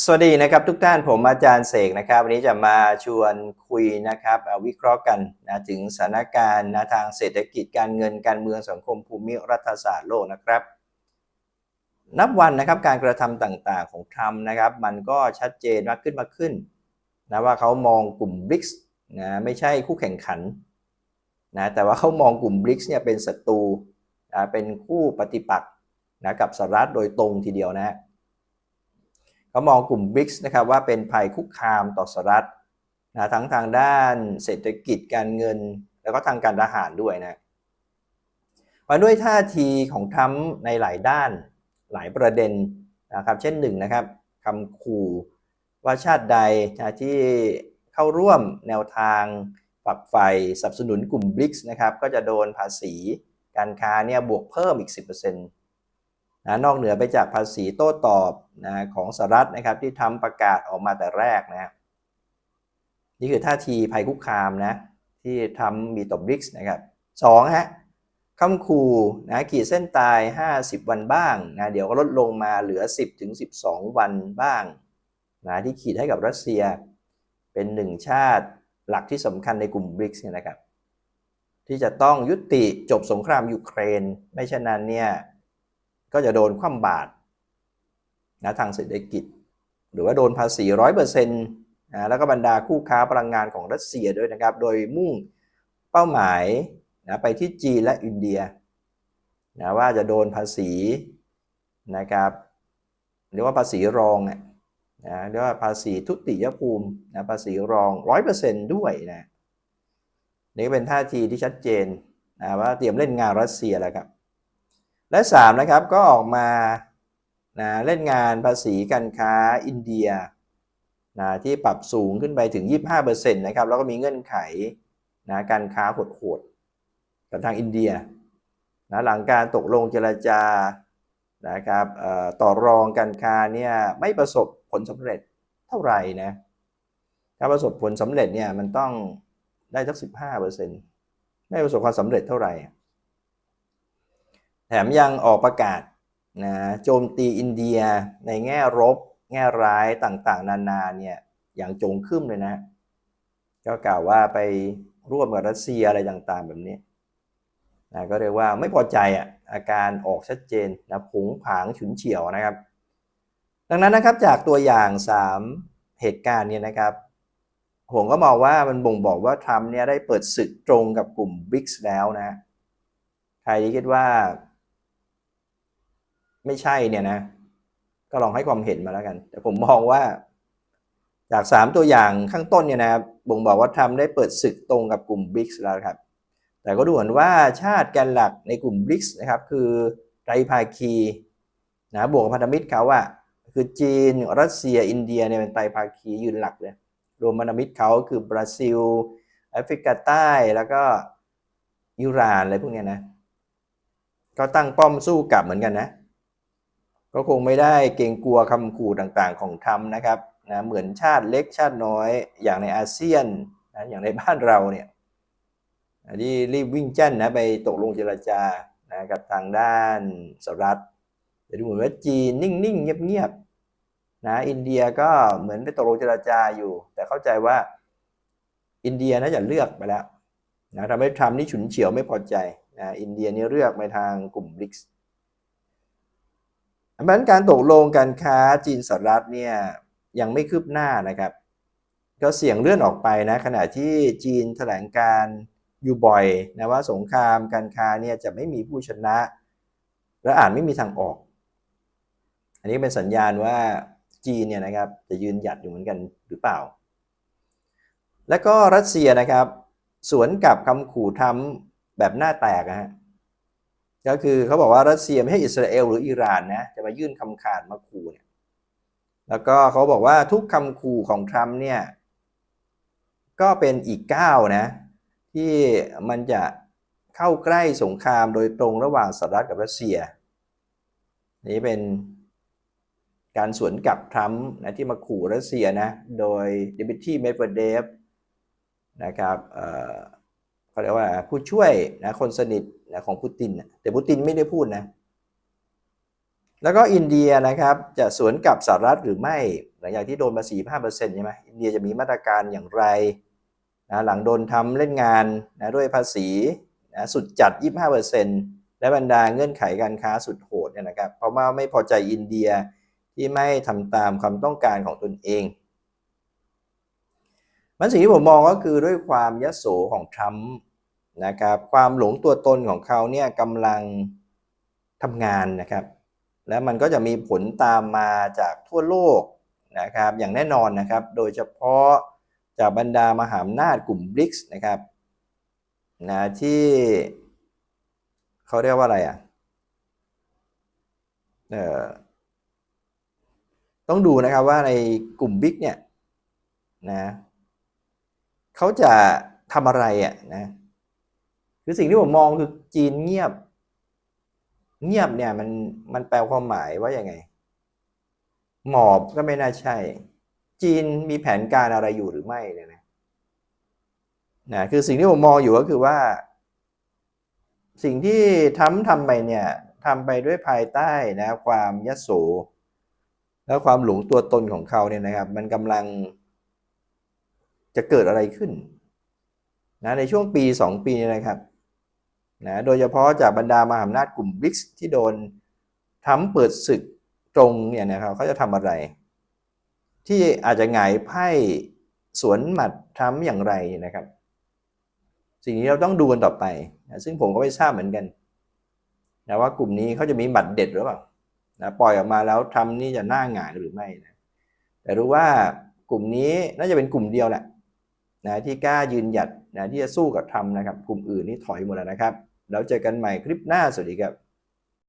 สวัสดีนะครับทุกท่านผมอาจารย์เสกนะครับ วันนี้จะมาชวนคุยนะครับวิเคราะห์กันนะถึงสถานการณ์นะทางเศรษฐกิจการเงินการเมืองสังคมภูมิรัฐศาสตร์โลกนะครับ นับวันนะครับการกระทำต่างๆของทรัมป์นะครับ มันก็ชัดเจนมากขึ้นมากขึ้นนะว่าเขามองกลุ่มบริกส์นะไม่ใช่คู่แข่งขันนะแต่ว่าเขามองกลุ่มบริกส์เนี่ยเป็นศัตรูนะเป็นคู่ปฏิปักษ์นะกับสหรัฐโดยตรงทีเดียวนะ เขามองกลุ่มบริกส์นะครับว่าเป็นภัยคุกคามต่อสหรัฐนะทั้งทางด้านเศรษฐกิจการเงิน แล้วก็ทางการทหารด้วยนะมาด้วยท่าทีของทรัมป์ในหลายด้านหลายประเด็นนะครับ เช่นหนึ่งนะครับคำขู่ว่าชาติใดที่เข้าร่วมแนวทางฝักใฝ่สนับสนุนกลุ่มบริกส์นะครับ ก็จะโดนภาษีการค้าเนี่ยบวกเพิ่มอีก 10%นะนอกเหนือไปจากภาษีโต้ตอบนะของสหรัฐนะครับที่ทำประกาศออกมาแต่แรกนะนี่คือท่าทีภัยคุกคามนะที่ทำมีต่อบริกส์นะครับสองฮะคำขู่นะขีดเส้นตาย 50 วันบ้างนะเดี๋ยวก็ลดลงมาเหลือ 10ถึง12 วันบ้างนะที่ขีดให้กับรัสเซีย เป็นหนึ่งชาติหลักที่สำคัญในกลุ่มบริกส์นะครับที่จะต้องยุติจบสงครามยูเครน ไม่เช่นนั้นเนี่ย ก็จะโดนคว่ำบาตรนะทางเศรษฐกิจ หรือว่าโดนภาษีร้อยเปอร์เซ็นต์นะแล้วก็บรรดาคู่ค้าพลังงานของรัสเซียด้วยนะครับ โดยมุ่งเป้าหมายนะไปที่จีนและอินเดียนะว่าจะโดนภาษีนะครับเรียกว่าภาษีรองนะเรียกว่าภาษีทุติยภูมินะภาษีรองร้อยเปอร์เซ็นต์ด้วยนะนี่เป็นท่าทีที่ชัดเจนนะว่าเตรียมเล่นงานรัสเซียแล้วครับ และ3นะครับก็ออกมานะเล่นงานภาษีการค้าอินเดียนะที่ปรับสูงขึ้นไปถึง 25%นะครับแล้วก็มีเงื่อนไขนะการค้าโหดๆกับทางอินเดียนะหลังการตกลงเจรจานะครับต่อรองการค้าเนี่ยไม่ประสบผลสำเร็จเท่าไหร่นะถ้าประสบผลสำเร็จเนี่ยมันต้องได้สัก 15%ไม่ประสบความสำเร็จเท่าไหร่ แถมยังออกประกาศนะโจมตีอินเดียในแง่รบ แง่ร้ายต่างๆ นานาเนี่ยอย่างจงขึ้นเลยนะ ก็กล่าวว่าไปร่วมกับรัสเซียอะไรต่างๆ แบบนี้นะก็เรียกว่าไม่พอใจอะอาการออกชัดเจนนะผงผางฉุนเฉียวนะครับ ดังนั้นนะครับจากตัวอย่าง 3 เหตุการณ์เนี่ยนะครับผมก็มองว่ามันบ่งบอกว่าทรัมป์เนี่ยได้เปิดศึกตรงกับกลุ่มบริกแล้วนะใครที่คิดว่า ไม่ใช่เนี่ยนะ ก็ลองให้ความเห็นมาแล้วกัน แต่ผมมองว่า จากสามตัวอย่างข้างต้นเนี่ยนะครับบ่งบอกว่าทำได้เปิดศึกตรงกับกลุ่มบริกส์แล้วครับ แต่ก็ดูเหมือนว่าชาติแกนหลักในกลุ่มบริกส์นะครับ คือไตรภาคีนะบวกพันธมิตรเขาอะคือจีน รัสเซียอินเดียเนี่ยเป็นไตรภาคียืนหลักเลยรวมพันธมิตรเขาคือบราซิลแอฟริกาใต้แล้วก็อิหร่านอะไรพวกนี้นะ ก็ตั้งป้อมสู้กลับเหมือนกันนะ ก็คงไม่ได้เกรงกลัวคำขู่ต่างๆ ของทรัมป์นะครับนะเหมือนชาติเล็กชาติน้อยอย่างในอาเซียนนะอย่างในบ้านเราเนี่ยที่รีบวิ่งแจ้นนะไปตกลงเจรจานะกับทางด้านสหรัฐแต่ดูเหมือนว่าจีนนิ่งๆ เงียบๆนะอินเดียก็เหมือนไปตกลงเจรจาอยู่ แต่เข้าใจว่าอินเดียน่าจะเลือกไปแล้วนะทำให้ทรัมป์นี่ฉุนเฉียวไม่พอใจนะอินเดียนี่เลือกไปทางกลุ่มบริกส์ เพราะฉะนั้นการตกลงการค้าจีนสหรัฐเนี่ยยังไม่คืบหน้านะครับ ก็เสี่ยงเลื่อนออกไปนะขณะที่จีนแถลงการอยู่บ่อยนะว่าสงครามการค้าเนี่ยจะไม่มีผู้ชนะ และอาจไม่มีทางออก อันนี้เป็นสัญญาณว่าจีนเนี่ยนะครับจะยืนหยัดอยู่เหมือนกันหรือเปล่า และก็รัสเซียนะครับ สวนกับคำขู่ทำแบบหน้าแตกนะฮะ ก็คือเขาบอกว่ารัสเซียไม่ให้อิสราเอลหรืออิหร่านนะจะมายื่นคำขาดมาขู่เนี่ยแล้วก็เขาบอกว่าทุกคำขู่ของทรัมป์เนี่ยก็เป็นอีกก้าวนะที่มันจะเข้าใกล้สงครามโดยตรงระหว่างสหรัฐกับรัสเซีย นี่เป็นการสวนกลับทรัมป์นะที่มาขู่รัสเซียนะโดยดิมิทรีเมดเวเดฟนะครับ เขาเรียกว่าผู้ช่วยนะคนสนิทนะของปูตินแต่ปูตินไม่ได้พูดนะ แล้วก็อินเดียนะครับจะสวนกับสหรัฐหรือไม่หลังจากที่โดนภาษี5%ใช่ไหมอินเดียจะมีมาตรการอย่างไรนะหลังโดนทำเล่นงานนะด้วยภาษีนะสุดจัด 25%และบรรดาเงื่อนไขการค้าสุดโหดเนี่ยนะครับเพราะว่าไม่พอใจอินเดียที่ไม่ทำตามความต้องการของตนเอง มันสิ่งที่ผมมองก็คือด้วยความยโสของทรัมป์นะครับความหลงตัวตนของเขาเนี่ยกำลังทำงานนะครับ และมันก็จะมีผลตามมาจากทั่วโลกนะครับอย่างแน่นอนนะครับ โดยเฉพาะจากบรรดามหาอำนาจกลุ่มบริกส์นะครับนะที่เขาเรียกว่าอะไรอะเออต้องดูนะครับว่าในกลุ่มบิ๊กเนี่ยนะ เขาจะทำอะไรอะนะคือสิ่งที่ผมมองคือจีนเงียบ เงียบเนี่ยมันมันแปลความหมายว่าอย่างไง หมอบก็ไม่น่าใช่ จีนมีแผนการอะไรอยู่หรือไม่เนี่ยนะนะคือสิ่งที่ผมมองอยู่ก็คือว่า สิ่งที่ทำทำไปเนี่ยทำไปด้วยภายใต้นะ ความยโสและความหลงตัวตนของเขาเนี่ยนะครับ มันกำลัง จะเกิดอะไรขึ้นนะในช่วงปีสองปีเนยนะครับนะโดยเฉพาะจากบรรดามหาอำนาจกลุ่มบริกที่โดนทำเปิดศึกตรงเนี่ยนะครับเขาจะทำอะไร ที่อาจจะหงายไพ่สวนหมัดทำอย่างไรนะครับ สิ่งนี้เราต้องดูกันต่อไปนะซึ่งผมก็ไม่ทราบเหมือนกันนะว่ากลุ่มนี้เขาจะมีหมัดเด็ดหรือเปล่านะปล่อยออกมาแล้วทำนี่จะหน้าหงายหรือไม่นะแต่รู้ว่ากลุ่มนี้น่าจะเป็นกลุ่มเดียวแหละ นะที่กล้ายืนหยัดนะที่จะสู้กับทำนะครับกลุ่มอื่นนี่ถอยหมดแล้วนะครับ แล้วเจอกันใหม่คลิปหน้าสวัสดีครับ